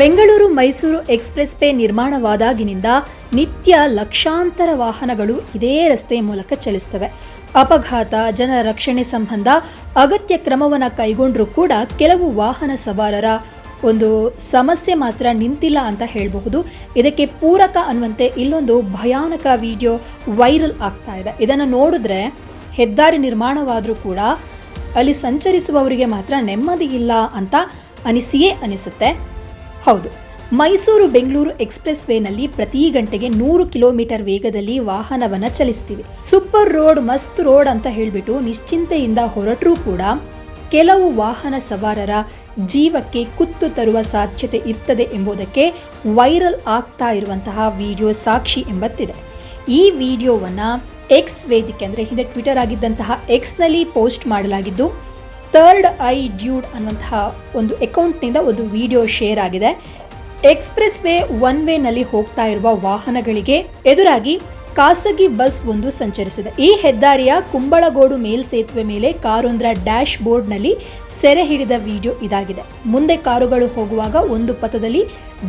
Bengaluru Mysuru express way ನಿರ್ಮಾಣವಾದಾಗಿನಿಂದ ನಿತ್ಯ ಲಕ್ಷಾಂತರ ವಾಹನಗಳು ಇದೇ ರಸ್ತೆಯ ಮೂಲಕ ಚಲಿಸ್ತವೆ. ಅಪಘಾತ ಜನರ ರಕ್ಷಣೆ ಸಂಬಂಧ ಅಗತ್ಯ ಕ್ರಮವನ್ನು ಕೈಗೊಂಡರೂ ಕೂಡ ಕೆಲವು ವಾಹನ ಸವಾರರ ಒಂದು ಸಮಸ್ಯೆ ಮಾತ್ರ ನಿಂತಿಲ್ಲ ಅಂತ ಹೇಳಬಹುದು. ಇದಕ್ಕೆ ಪೂರಕ ಅನ್ನುವಂತೆ ಇಲ್ಲೊಂದು ಭಯಾನಕ ವಿಡಿಯೋ ವೈರಲ್ ಆಗ್ತಾ ಇದೆ. ಇದನ್ನು ನೋಡಿದ್ರೆ ಹೆದ್ದಾರಿ ನಿರ್ಮಾಣವಾದರೂ ಕೂಡ ಅಲ್ಲಿ ಸಂಚರಿಸುವವರಿಗೆ ಮಾತ್ರ ನೆಮ್ಮದಿ ಇಲ್ಲ ಅಂತ ಅನಿಸಿಯೇ ಅನಿಸುತ್ತೆ. ಹೌದು. ಮೈಸೂರು ಬೆಂಗಳೂರು ಎಕ್ಸ್ಪ್ರೆಸ್ ವೇನಲ್ಲಿ ಪ್ರತಿ ಗಂಟೆಗೆ ನೂರು ಕಿಲೋಮೀಟರ್ ವೇಗದಲ್ಲಿ ವಾಹನವನ್ನ ಚಲಿಸ್ತೀವಿ. ಸೂಪರ್ ರೋಡ್, ಮಸ್ತ್ ರೋಡ್ ಅಂತ ಹೇಳಿಬಿಟ್ಟು ನಿಶ್ಚಿಂತೆಯಿಂದ ಹೊರಟರೂ ಕೂಡ ಕೆಲವು ವಾಹನ ಸವಾರರ ಜೀವಕ್ಕೆ ಕುತ್ತು ತರುವ ಸಾಧ್ಯತೆ ಇರ್ತದೆ ಎಂಬುದಕ್ಕೆ ವೈರಲ್ ಆಗ್ತಾ ಇರುವಂತಹ ವಿಡಿಯೋ ಸಾಕ್ಷಿ ಎಂಬತ್ತಿದೆ. ಈ ವಿಡಿಯೋವನ್ನು ಎಕ್ಸ್ ವೇದಿಕೆ ಅಂದರೆ ಹಿಂದೆ ಟ್ವಿಟರ್ ಆಗಿದ್ದಂತಹ ಎಕ್ಸ್ನಲ್ಲಿ ಪೋಸ್ಟ್ ಮಾಡಲಾಗಿದ್ದು ಥರ್ಡ್ ಐ ಡ್ಯೂಡ್ ಅನ್ನುವಂತಹ ಒಂದು ಅಕೌಂಟ್ನಿಂದ ಒಂದು ವಿಡಿಯೋ ಶೇರ್ ಆಗಿದೆ. ಎಕ್ಸ್ಪ್ರೆಸ್ ವೇ ಒನ್ ವೇನಲ್ಲಿ ಹೋಗ್ತಾ ಇರುವ ವಾಹನಗಳಿಗೆ ಎದುರಾಗಿ ಖಾಸಗಿ ಬಸ್ ಒಂದು ಸಂಚರಿಸಿದೆ. ಈ ಹೆದ್ದಾರಿಯ ಕುಂಬಳಗೋಡು ಮೇಲ್ಸೇತುವೆ ಮೇಲೆ ಕಾರೊಂದರ ಡ್ಯಾಶ್ ಬೋರ್ಡ್ನಲ್ಲಿ ಸೆರೆ ಹಿಡಿದ ವಿಡಿಯೋ ಇದಾಗಿದೆ. ಮುಂದೆ ಕಾರುಗಳು ಹೋಗುವಾಗ ಒಂದು ಪಥದಲ್ಲಿ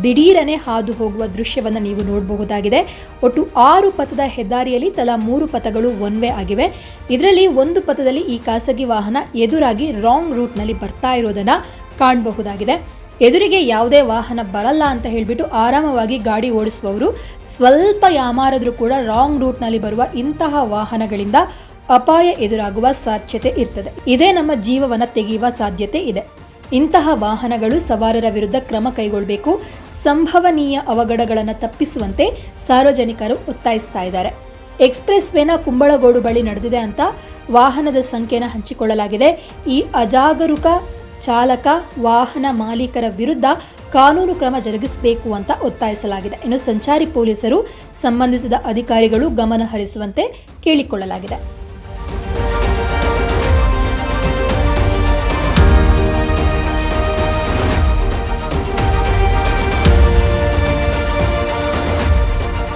ದಿಢೀರನೆ ಹಾದು ಹೋಗುವ ದೃಶ್ಯವನ್ನು ನೀವು ನೋಡಬಹುದಾಗಿದೆ. ಒಟ್ಟು ಆರು ಪಥದ ಹೆದ್ದಾರಿಯಲ್ಲಿ ತಲಾ ಮೂರು ಪಥಗಳು ಒನ್ ವೇ ಆಗಿವೆ. ಇದರಲ್ಲಿ ಒಂದು ಪಥದಲ್ಲಿ ಈ ಖಾಸಗಿ ವಾಹನ ಎದುರಾಗಿ ರಾಂಗ್ ರೂಟ್ನಲ್ಲಿ ಬರ್ತಾ ಇರೋದನ್ನ ಕಾಣಬಹುದಾಗಿದೆ. ಎದುರಿಗೆ ಯಾವುದೇ ವಾಹನ ಬರಲ್ಲ ಅಂತ ಹೇಳಿಬಿಟ್ಟು ಆರಾಮವಾಗಿ ಗಾಡಿ ಓಡಿಸುವವರು, ಸ್ವಲ್ಪ ಯಾಮಾರಿದ್ರೂ ಕೂಡ ರಾಂಗ್ ರೂಟ್ನಲ್ಲಿ ಬರುವ ಇಂತಹ ವಾಹನಗಳಿಂದ ಅಪಾಯ ಎದುರಾಗುವ ಸಾಧ್ಯತೆ ಇರ್ತದೆ. ಇದೇ ನಮ್ಮ ಜೀವವನ್ನ ತೆಗೆಯುವ ಸಾಧ್ಯತೆ ಇದೆ. ಇಂತಹ ವಾಹನಗಳು ಸವಾರರ ವಿರುದ್ಧ ಕ್ರಮ ಕೈಗೊಳ್ಳಬೇಕು ಸಂಭವನೀಯ ಅವಘಡಗಳನ್ನು ತಪ್ಪಿಸುವಂತೆ ಸಾರ್ವಜನಿಕರು ಒತ್ತಾಯಿಸ್ತಾ ಇದ್ದಾರೆ. ಎಕ್ಸ್ಪ್ರೆಸ್ ವೇನ ಕುಂಬಳಗೋಡು ಬಳಿ ನಡೆದಿದೆ ಅಂತ ವಾಹನದ ಸಂಖ್ಯೆನ ಹಂಚಿಕೊಳ್ಳಲಾಗಿದೆ. ಈ ಅಜಾಗರೂಕ ಚಾಲಕ, ವಾಹನ ಮಾಲೀಕರ ವಿರುದ್ಧ ಕಾನೂನು ಕ್ರಮ ಜರುಗಿಸಬೇಕು ಅಂತ ಒತ್ತಾಯಿಸಲಾಗಿದೆ. ಇನ್ನು ಸಂಚಾರಿ ಪೊಲೀಸರು ಸಂಬಂಧಿಸಿದ ಅಧಿಕಾರಿಗಳು ಗಮನ ಹರಿಸುವಂತೆ ಕೇಳಿಕೊಳ್ಳಲಾಗಿದೆ.